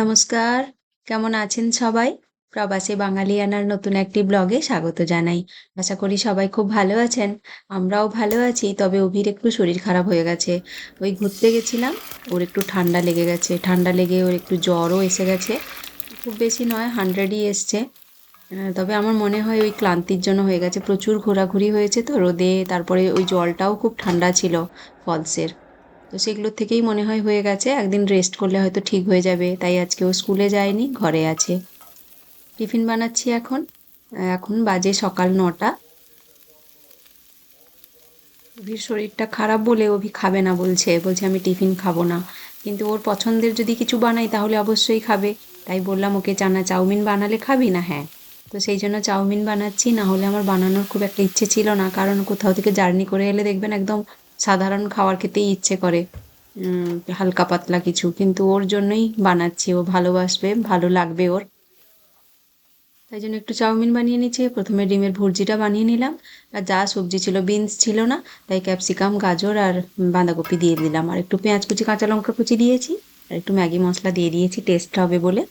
নমস্কার। কেমন আছেন সবাই? প্রবাসী বাঙালিয়ানার নতুন একটি ব্লগে স্বাগত জানাই। আশা করি সবাই খুব ভালো আছেন, আমরাও ভালো আছি, তবে অভির একটু শরীর খারাপ হয়ে গেছে। ওই ঘুরতে গেছিলাম, ওর একটু ঠান্ডা লেগে গেছে। ঠান্ডা লেগে ওর একটু জ্বরও এসে গেছে। খুব বেশি নয়, হান্ড্রেডই এসছে। তবে আমার মনে হয় ওই ক্লান্তির জন্য হয়ে গেছে। প্রচুর ঘোরাঘুরি হয়েছে তো রোদে, তারপরে ওই জলটাও খুব ঠান্ডা ছিল, ফলসের। তো সেগুলোর থেকেই মনে হয় হয়ে গেছে। একদিন রেস্ট করলে হয়তো ঠিক হয়ে যাবে। তাই আজকে ও স্কুলে যায়নি, ঘরে আছে। টিফিন বানাচ্ছি এখন। এখন বাজে সকাল নটা। অভির শরীরটা খারাপ বলে অভি খাবে না বলছে। বলছে আমি টিফিন খাব না। কিন্তু ওর পছন্দের যদি কিছু বানাই তাহলে অবশ্যই খাবে। তাই বললাম ওকে চানা চাউমিন বানালে খাবি না? হ্যাঁ। তো সেই জন্য চাউমিন বানাচ্ছি। না হলে আমার বানানোর খুব একটা ইচ্ছে ছিল না। কারণ কোথাও থেকে জার্নি করে এলে দেখবেন একদম সাধারণ খাবার খেতেই ইচ্ছে করে হালকা পাতলা কিছু, কিন্তু ওর জন্যই বানাচ্ছি, ও ভালোবাসবে, ভালো লাগবে ওর। তাই জন্য একটু চাউমিন বানিয়ে নিচ্ছি, প্রথমে ডিমের ভুর্জিটা বানিয়ে নিলাম, আর যা সবজি ছিল বিনস ছিল না, তাই ক্যাপসিকাম, গাজর আর বাঁধাকপি দিয়ে দিলাম। আর একটু পেঁয়াজ কুচি, কাঁচা লঙ্কা কুচি দিয়েছি, আর একটু ম্যাগি মশলা দিয়ে দিয়েছি, টেস্ট হবে বলে।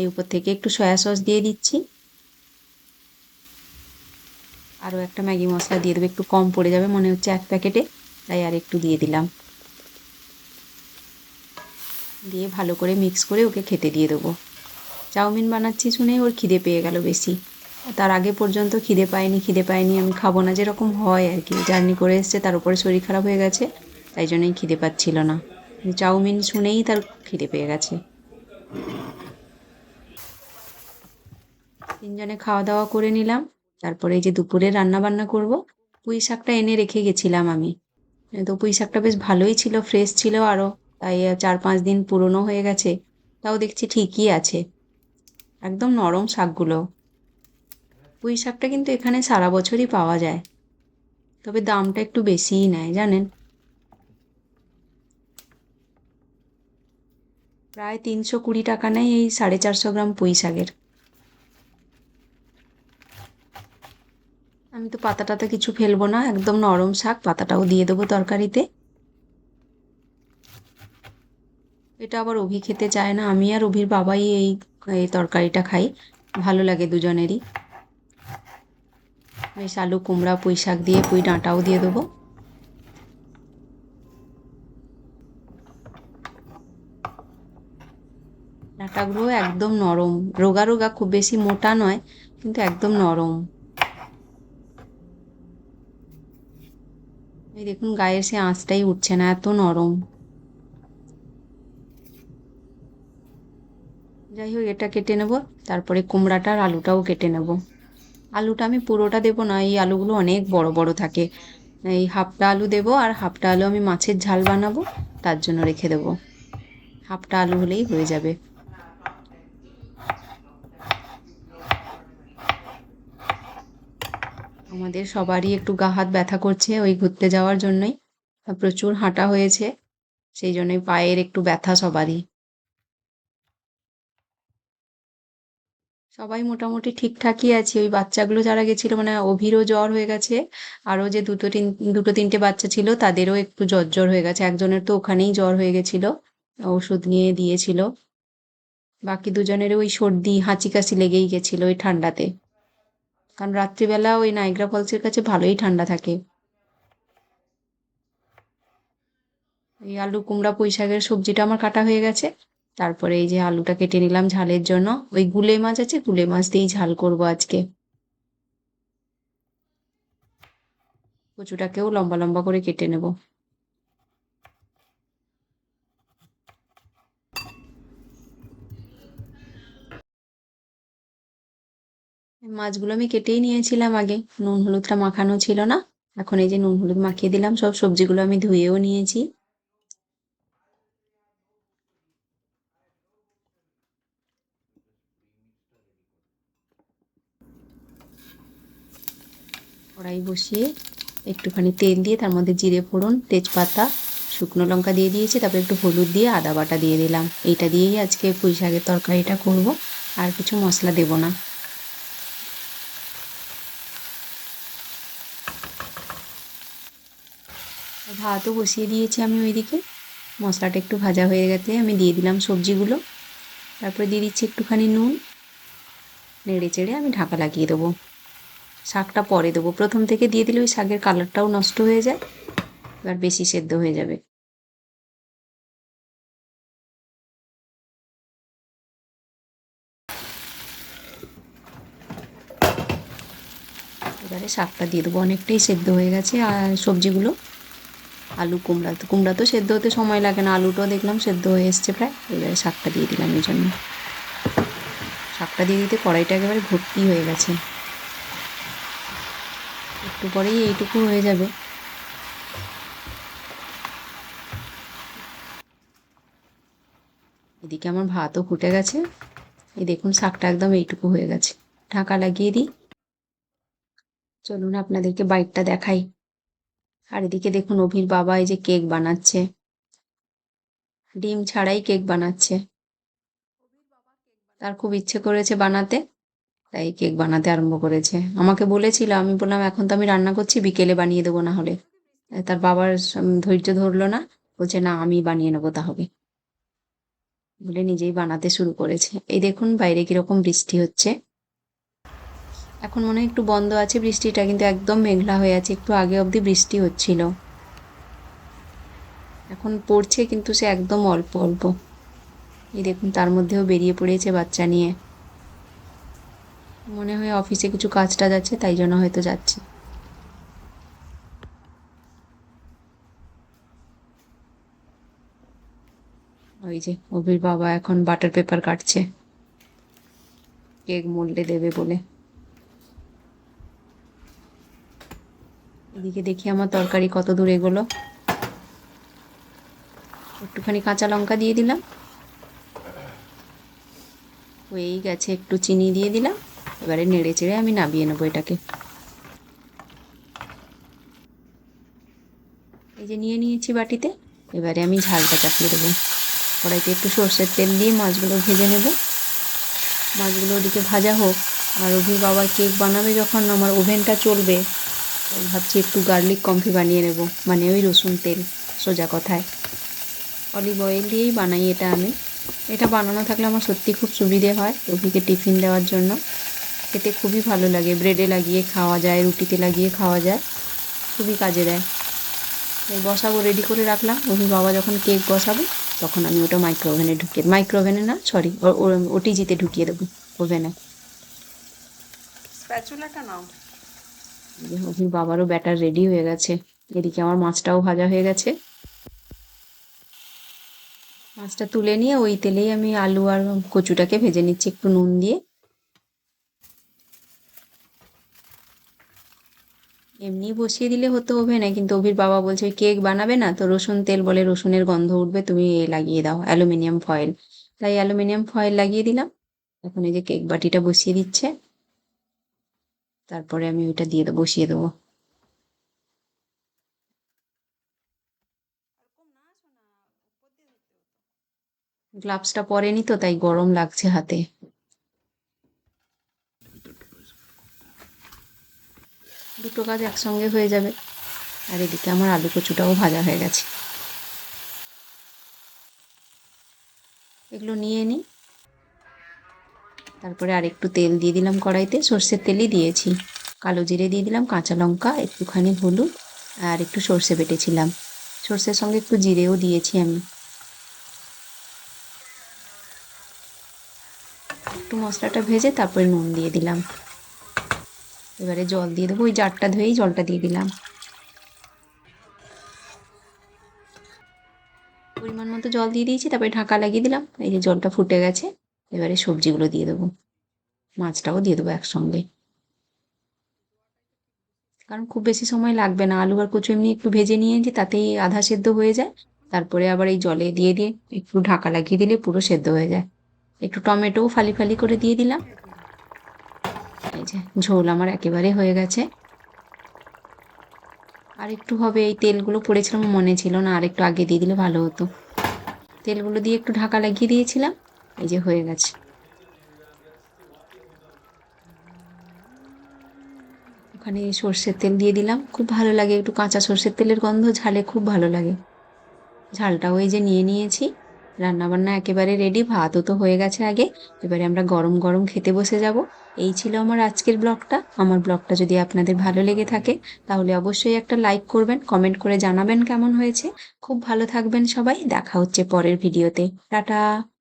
এই উপর থেকে একটু সয়া সস দিয়ে দিচ্ছি। আরও একটা ম্যাগি মশলা দিয়ে দেবো, একটু কম পড়ে যাবে মনে হচ্ছে এক প্যাকেটে। তাই আর একটু দিয়ে দিলাম। দিয়ে ভালো করে মিক্স করে ওকে খেতে দিয়ে দেবো। চাউমিন বানাচ্ছি শুনে ওর খিদে পেয়ে গেল বেশি। তার আগে পর্যন্ত খিদে পায়নি খিদে পায়নি, আমি খাব না, যেরকম হয় আর কি। জার্নি করে এসছে, তার উপরে শরীর খারাপ হয়ে গেছে, তাই জন্যই খিদে পাচ্ছিল না। চাউমিন শুনেই তার খিদে পেয়ে গেছে। তিনজনে খাওয়া দাওয়া করে নিলাম। তারপরে এই যে দুপুরে রান্না বান্না করব, পুঁই শাকটা এনে রেখে গেছিলাম আমি। তো পুঁই শাকটা বেশ ভালোই ছিল ফ্রেশ ছিল আরও তাই চার পাঁচ দিন পুরনো হয়ে গেছে। তাও দেখছি ঠিকই আছে। একদম নরম শাকগুলো। পুঁই শাকটা কিন্তু এখানে সারা বছরই পাওয়া যায়। তবে দামটা একটু বেশিই নেয়, জানেন? প্রায় তিনশো কুড়ি টাকা নেয় এই সাড়ে চারশো গ্রাম পুঁই শাকের আমি তো পাতা কিছু ফেলব না, একদম নরম শাক, পাতাটাও দিয়ে দেবো তরকারিতে। এটা আবার অভি খেতে চায় না, আমি আর অভির বাবাই এই এই তরকারিটা খাই, ভালো লাগে দুজনেরই। বেশ আলু, কুমড়া, পুঁই শাক দিয়ে, পুঁই ডাঁটাও দিয়ে দেবো। ডাঁটাগুলো একদম নরম, রোগা রোগা, খুব বেশি মোটা নয়, কিন্তু একদম নরম। এই দেখুন গায়ের সে আঁচটাই উঠছে না, এত নরম। যাই হোক, এটা কেটে নেব, তারপরে কুমড়াটা আর আলুটাও কেটে নেব। আলুটা আমি পুরোটা দেবো না, এই আলুগুলো অনেক বড় বড় থাকে। এই হাফটা আলু দেবো, আর হাফটা আলু আমি মাছের ঝাল বানাবো, তার জন্য রেখে দেবো। হাফটা আলু হলেই হয়ে যাবে। আমাদের সবারই একটু গা হাত ব্যথা করছে ওই ঘুরতে যাওয়ার জন্যই। প্রচুর হাঁটা হয়েছে, সেই জন্যই পায়ের একটু ব্যথা সবারই। সবাই মোটামুটি ঠিকঠাকই আছে। ওই বাচ্চাগুলো যারা গেছিল মানে অভিরও জ্বর হয়ে গেছে, আরও যে দুটো তিন, দুটো তিনটে বাচ্চা ছিল, তাদেরও একটু জ্বর জ্বর হয়ে গেছে। একজনের তো ওখানেই জ্বর হয়ে গেছিল, ওষুধ নিয়ে দিয়েছিল। বাকি দুজনের ওই সর্দি, হাঁচি কাশি লেগেই গেছিল ওই ঠান্ডাতে। কারণ রাত্রিবেলা ওই নাইগ্রা ফলসের কাছে ভালোই ঠান্ডা থাকে। এই আলু, কুমড়া পুঁই শাকের সবজিটা আমার কাটা হয়ে গেছে। তারপরে এই যে আলুটা কেটে নিলাম ঝালের জন্য। ওই গুলে মাছ আছে, গুলে মাছ দিয়েই ঝাল করব আজকে। কচুটাকেও লম্বা লম্বা করে কেটে নেব। মাছগুলো আমি কেটেই নিয়েছিলাম আগে। নুন হলুদটা মাখানো ছিল না। এখন এই যে নুন হলুদ মাখিয়ে দিলাম, সব সবজিগুলো আমি ধুয়েও নিয়েছি। কড়াই বসিয়ে একটুখানি তেল দিয়ে তার মধ্যে জিরে ফোড়ন, তেজপাতা, শুকনো লঙ্কা দিয়ে দিয়েছি, তারপর একটু হলুদ দিয়ে আদা বাটা দিয়ে দিলাম। এইটা দিয়েই আজকে পুঁই শাকের তরকারিটা করব। আর কিছু মশলা দেব না। ভাতও বসিয়ে দিয়েছি আমি ওইদিকে। মশলাটা একটু ভাজা হয়ে গেছে, আমি দিয়ে দিলাম সবজিগুলো। তারপরে দিয়ে দিচ্ছি একটুখানি নুন। নেড়ে চেড়ে আমি ঢাকা লাগিয়ে দেবো। শাকটা পরে দেবো। প্রথম থেকে দিয়ে দিলে ওই শাকের কালারটাও নষ্ট হয়ে যায়, এবার বেশি সেদ্ধ হয়ে যাবে। এবারে শাকটা দিয়ে দেবো। অনেকটাই সেদ্ধ হয়ে গেছে, আর সবজিগুলো। আলু কুমড়া। তো কুমড়া তো সেদ্ধ হতে সময় লাগে না, আলুটাও দেখলাম সেদ্ধ হয়ে এসছে প্রায়, এবারে শাকটা দিয়ে দিলাম এই জন্য। শাকটা দিয়ে দিতে কড়াইটা একেবারে ভর্তি হয়ে গেছে। একটু পরেই এইটুকু হয়ে যাবে। এদিকে আমার ভাতও ফুটে গেছে। এই দেখুন শাকটা একদম এইটুকু হয়ে গেছে। ঢাকা লাগিয়ে দিই। চলুন আপনাদেরকে বাইকটা দেখাই। আর এদিকে দেখুন অভির বাবা এই যে কেক বানাচ্ছে। ডিম ছাড়াই কেক বানাচ্ছে। তার খুব ইচ্ছে করেছে বানাতে, তাই কেক বানাতে আরম্ভ করেছে। আমাকে বলেছিল, আমি বললাম, এখন তো আমি রান্না করছি, বিকেলে বানিয়ে দেবো না হলে। তার বাবার ধৈর্য ধরলো না, বলছে, না, আমি বানিয়ে নেব তাহলে। বলে নিজেই বানাতে শুরু করেছে। এই দেখুন বাইরে কীরকম বৃষ্টি হচ্ছে। এখন মনে হয় একটু বন্ধ আছে বৃষ্টিটা, কিন্তু একদম মেঘলা হয়ে আছে। একটু আগে অবধি বৃষ্টি হচ্ছিল। এখন পড়ছে, কিন্তু সে একদম অল্প অল্প। এই দেখুন, তার মধ্যেও বেরিয়ে পড়েছে বাচ্চা নিয়ে। মনে হয় অফিসে কিছু কাজ টাজ আছে, তাই জন্য হয়তো যাচ্ছে। ওই যে, অভির বাবা এখন বাটার পেপার কাটছে। কেক মোল্ডে দেবে বলে। এদিকে দেখি আমার তরকারি কত দূর এগোলো। একটুখানি কাঁচা লঙ্কা দিয়ে দিলাম। হয়েই গেছে, একটু চিনি দিয়ে দিলাম। এবারে নেড়ে চেড়ে আমি নামিয়ে নেব এটাকে। এই যে নিয়ে নিয়েছি বাটিতে, এবারে আমি ঝালটা চাপিয়ে দেবো। কড়াইতে একটু সর্ষের তেল দিয়ে মাছগুলো ভেজে নেব। মাছগুলো ওদিকে ভাজা হোক, আর অভির বাবা কেক বানাবে যখন, আমার ওভেনটা চলবে। ভাবছি একটু গার্লিক কমফি বানিয়ে নেব মানে ওই রসুন তেল সোজা কথায় অলিভ অয়েল দিয়েই বানাই এটা আমি এটা বানানো থাকলে আমার সত্যি খুব সুবিধে হয় অভিকে টিফিন দেওয়ার জন্য খেতে খুবই ভালো লাগে ব্রেডে লাগিয়ে খাওয়া যায় রুটিতে লাগিয়ে খাওয়া যায় খুবই কাজে দেয় এই বসাবো রেডি করে রাখলাম অভি বাবা যখন কেক বসাবো তখন আমি ওটা মাইক্রো ওভেনে ঢুকিয়ে মাইক্রো ওভেনে না সরি ওটিজিতে ঢুকিয়ে দেবো ওভেনে স্প্যাচুলাটা নাও অভির বাবারও ব্যাটার রেডি হয়ে গেছে। এদিকে আমার মাছটাও ভাজা হয়ে গেছে। মাছটা তুলে নিয়ে ওই তেলেই আমি আলু আর কচুটাকে ভেজে নিচ্ছি একটু নুন দিয়ে। এমনি বসিয়ে দিলে হতো ওভেনে, কিন্তু অভির বাবা বলছে, ওই কেক বানাবে না তো রসুন তেল বলে রসুনের গন্ধ উঠবে, তুমি এ লাগিয়ে দাও, অ্যালুমিনিয়াম ফয়েল। তাই অ্যালুমিনিয়াম ফয়েল লাগিয়ে দিলাম। এখন এই যে কেক বাটিটা বসিয়ে দিচ্ছে। তারপরে আমি ওইটা দিয়ে দেবো, বসিয়ে দেবো। গ্লাভসটা পরেনি তো, তাই গরম লাগছে হাতে। দুটো কাজ একসঙ্গে হয়ে যাবে, আর এদিকে আমার আলু কচুটাও ভাজা হয়ে গেছে। এগুলো নিয়ে নিই তারপরে আর একটু তেল দিয়ে দিলাম কড়াইতে, সর্ষের তেলই দিয়েছি। কালো জিরে দিয়ে দিলাম, কাঁচা লঙ্কা, একটুখানি হলুদ, আর একটু সর্ষে বেটেছিলাম। সর্ষের সঙ্গে একটু জিরেও দিয়েছি আমি। একটু মশলাটা ভেজে তারপরে নুন দিয়ে দিলাম। এবারে জল দিয়ে দেবো, ওই জারটা ধুয়েই জলটা দিয়ে দিলাম। পরিমাণ মতো জল দিয়ে দিয়েছি, তারপরে ঢাকা লাগিয়ে দিলাম, এই যে জলটা ফুটে গেছে। এবারে সবজিগুলো দিয়ে দেবো। মাছটাও দিয়ে দেবো একসঙ্গে। কারণ খুব বেশি সময় লাগবে না। আলু আর কচু এমনি একটু ভেজে নিয়েছি তাতেই আধা সেদ্ধ হয়ে যায়। তারপরে আবার এই জলে দিয়ে দিয়ে একটু ঢাকা লাগিয়ে দিলে পুরো সেদ্ধ হয়ে যায়। একটু টমেটোও ফালি ফালি করে দিয়ে দিলাম। এই যে ঝোল আমার একেবারে হয়ে গেছে। আর একটু হবে, এই তেলগুলো পড়েছিলাম মনে ছিল না। আর একটু আগে দিয়ে দিলে ভালো হতো। তেলগুলো দিয়ে একটু ঢাকা লাগিয়ে দিয়েছিলাম। এই যে হয়ে গেছে। ওখানে সর্ষের তেল দিয়ে দিলাম। খুব ভালো লাগে একটু কাঁচা সর্ষের তেলের গন্ধ, ঝালে খুব ভালো লাগে। ঝালটাও এই যে নিয়ে নিয়েছি। রান্নাবান্না একেবারে রেডি ভাতও তো হয়ে গেছে আগে। এবারে আমরা গরম গরম খেতে বসে যাব। এই ছিল আমার আজকের ব্লগটা। আমার ব্লগটা যদি আপনাদের ভালো লেগে থাকে, তাহলে অবশ্যই একটা লাইক করবেন কমেন্ট করে জানাবেন কেমন হয়েছে। খুব ভালো থাকবেন সবাই। দেখা হচ্ছে পরের ভিডিওতে টাটা!